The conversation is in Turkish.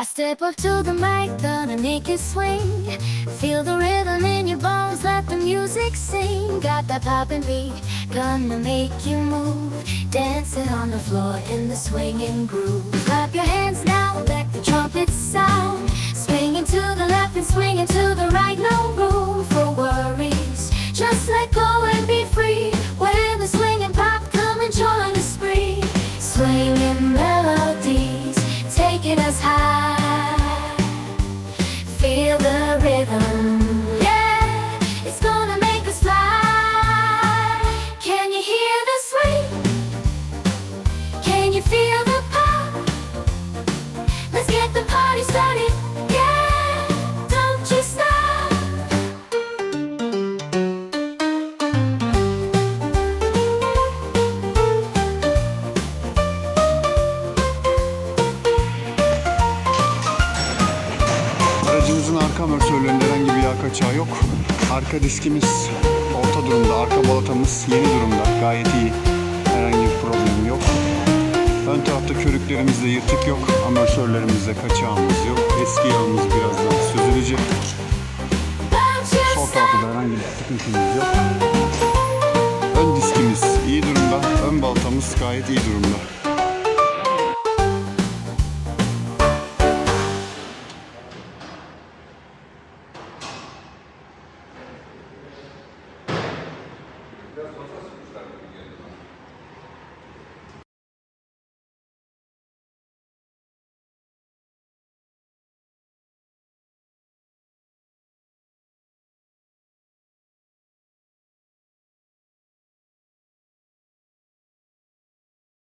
I step up to the mic, gonna make it swing. Feel the rhythm in your bones, let the music sing. Got that poppin' beat, gonna make you move. Dancing on the floor in the swinging groove. Clap your hands now, let the trumpets sound. Swinging to the left and swinging to the right, no taking us high. Feel the rhythm, amortisörlerinde herhangi bir yağ kaçağı yok. Arka diskimiz orta durumda, arka balatamız yeni durumda. Gayet iyi. Herhangi bir problem yok. Ön tarafta körüklerimizde yırtık yok. Amortisörlerimizde kaçağımız yok. Eski yağımız biraz daha süzülecek. Sol tarafta da herhangi bir sıkıntımız yok. Ön diskimiz iyi durumda. Ön baltamız gayet iyi durumda. Gracias.